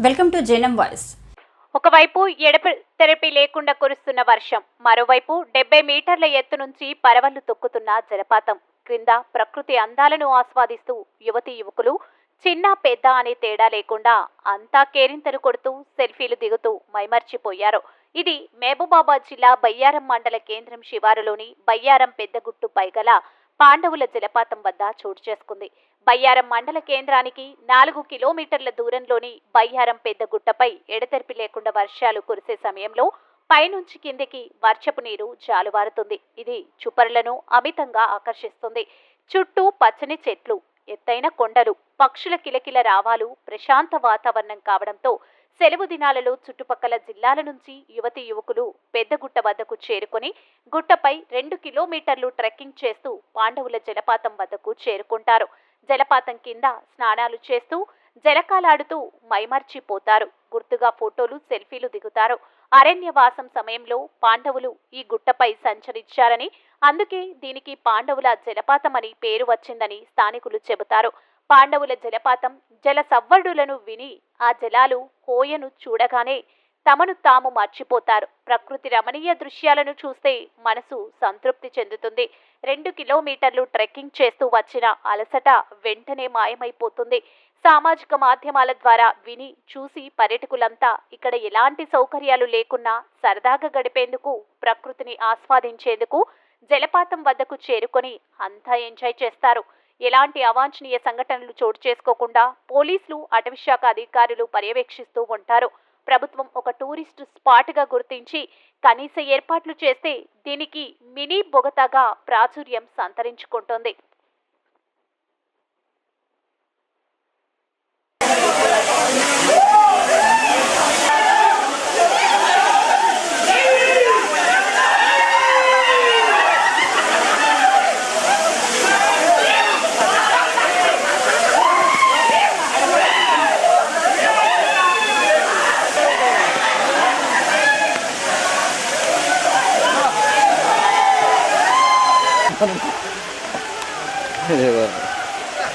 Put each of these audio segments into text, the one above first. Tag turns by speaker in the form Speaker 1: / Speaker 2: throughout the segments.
Speaker 1: Welcome to జైనం voice.
Speaker 2: ఒకవైపు ఎడప therapy లేకుండా కురుస్తున్న వర్షం మరోవైపు డెబ్బై మీటర్ల ఎత్తు నుంచి పరవళ్ళు తొక్కుతున్న జలపాతం. క్రింద ప్రకృతి అందాలను ఆస్వాదిస్తూ యువతి యువకులు చిన్న పెద్ద అనే తేడా లేకుండా అంతా కేరింతలు కొడుతూ సెల్ఫీలు దిగుతూ మైమర్చిపోయారు. ఇది మహబూబాబాద్ జిల్లా బయ్యారం మండల కేంద్రం శివారులోని బయ్యారం పెద్దగుట్టు పైగల పాండవుల జలపాతం వద్ద చోటు చేసుకుంది. బయ్యారం మండల కేంద్రానికి నాలుగు కిలోమీటర్ల దూరంలోని బయ్యారం పెద్ద గుట్టపై ఎడతెరిపి లేకుండా వర్షాలు కురిసే సమయంలో పైనుంచి కిందికి వర్షపు నీరు జాలువారుతుంది. ఇది చుపరులను అమితంగా ఆకర్షిస్తుంది. చుట్టూ పచ్చని చెట్లు ఎత్తైన కొండలు పక్షుల కిలకిల రావాలు ప్రశాంత వాతావరణం కావడంతో సెలవు దినాలలో చుట్టుపక్కల జిల్లాల నుంచి యువతి యువకులు పెద్దగుట్ట వద్దకు చేరుకొని గుట్టపై రెండు కిలోమీటర్లు ట్రెక్కింగ్ చేస్తూ పాండవుల జలపాతం వద్దకు చేరుకుంటారు. జలపాతం కింద స్నానాలు చేస్తూ జలకాలాడుతూ మైమర్చిపోతారు. గుర్తుగా ఫోటోలు సెల్ఫీలు దిగుతారు. అరణ్యవాసం సమయంలో పాండవులు ఈ గుట్టపై సంచరించారని అందుకే దీనికి పాండవుల జలపాతం అని పేరు వచ్చిందని స్థానికులు చెబుతారు. పాండవుల జలపాతం జల సవ్వడులను విని ఆ జలాలు హోయను చూడగానే తమను తాము మర్చిపోతారు. ప్రకృతి రమణీయ దృశ్యాలను చూస్తే మనసు సంతృప్తి చెందుతుంది. రెండు కిలోమీటర్లు ట్రెక్కింగ్ చేస్తూ వచ్చిన అలసట వెంటనే మాయమైపోతుంది. సామాజిక మాధ్యమాల ద్వారా విని చూసి పర్యటకులంతా ఇక్కడ ఎలాంటి సౌకర్యాలు లేకున్నా సరదాగా గడిపేందుకు ప్రకృతిని ఆస్వాదించేందుకు జలపాతం వద్దకు చేరుకొని అంతా ఎంజాయ్ చేస్తారు. ఎలాంటి అవాంఛనీయ సంఘటనలు చోటు చేసుకోకుండా పోలీసులు అటవీశాఖ అధికారులు పర్యవేక్షిస్తూ ఉంటారు. ప్రభుత్వం ఒక టూరిస్ట్ స్పాట్గా గుర్తించి కనీస ఏర్పాట్లు చేస్తే దీనికి మినీ బొగతగా ప్రాచుర్యం సంతరించుకుంటుంది.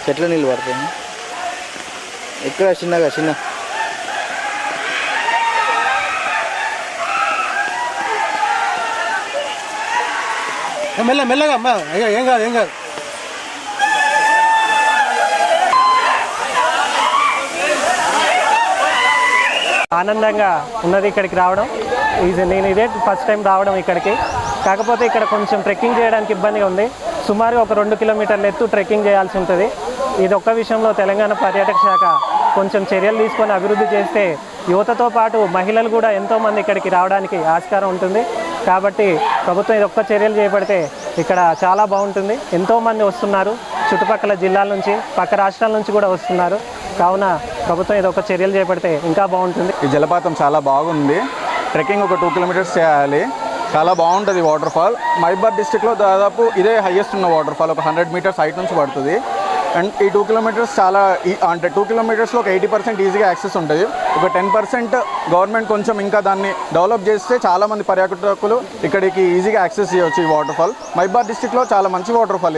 Speaker 3: చెట్ల నీళ్ళు పడతాయి. ఎక్కడ చిన్నగా చిన్న.
Speaker 4: మెల్ల మెల్లగా అమ్మా. అయ్యో ఏం కాదు ఏం కాదు.
Speaker 5: ఆనందంగా ఉన్నది ఇక్కడికి రావడం. ఇది నేను ఇదే ఫస్ట్ టైం రావడం ఇక్కడికి. కాకపోతే ఇక్కడ కొంచెం ట్రెక్కింగ్ చేయడానికి ఇబ్బందిగా ఉంది. సుమారు ఒక రెండు కిలోమీటర్ల ఎత్తు ట్రెక్కింగ్ చేయాల్సి ఉంటుంది. ఇది ఒక్క విషయంలో తెలంగాణ పర్యాటక శాఖ కొంచెం చర్యలు తీసుకొని అభివృద్ధి చేస్తే యువతతో పాటు మహిళలు కూడా ఎంతోమంది ఇక్కడికి రావడానికి ఆస్కారం ఉంటుంది. కాబట్టి ప్రభుత్వం ఇది ఒక్క చర్యలు చేపడితే ఇక్కడ చాలా బాగుంటుంది. ఎంతోమంది వస్తున్నారు. చుట్టుపక్కల జిల్లాల నుంచి పక్క రాష్ట్రాల నుంచి కూడా వస్తున్నారు. కావున ప్రభుత్వం ఇది ఒక చర్యలు చేపడితే ఇంకా బాగుంటుంది.
Speaker 6: ఈ జలపాతం చాలా బాగుంది. ట్రెక్కింగ్ ఒక టూ కిలోమీటర్స్ చేయాలి. చాలా బాగుంటుంది వాటర్ ఫాల్ మహిబాద్ డిస్టిక్లో దాదాపు ఇదే హైయెస్ట్ ఉన్న వాటర్ ఫాల్ ఒక హండ్రెడ్ మీటర్స్ హైట్ నుంచి పడుతుంది. అండ్ ఈ టూ కిలోమీటర్స్ చాలా ఈ- అంటే టూ కిలోమీటర్స్లో ఒక ఎయిటీ పర్సెంట్ ఈజీగా యాక్సెస్ ఉంటుంది. ఒక టెన్ పర్సెంట్ గవర్నమెంట్ కొంచెం ఇంకా దాన్ని డెవలప్ చేస్తే చాలా మంది పర్యాటకులు ఇక్కడికి ఈజీగా యాక్సెస్ చేయవచ్చు ఈ వాటర్ ఫాల్ మహిబాద్ డిస్టిక్లో చాలా మంచి వాటర్ ఫాల్ ఇది.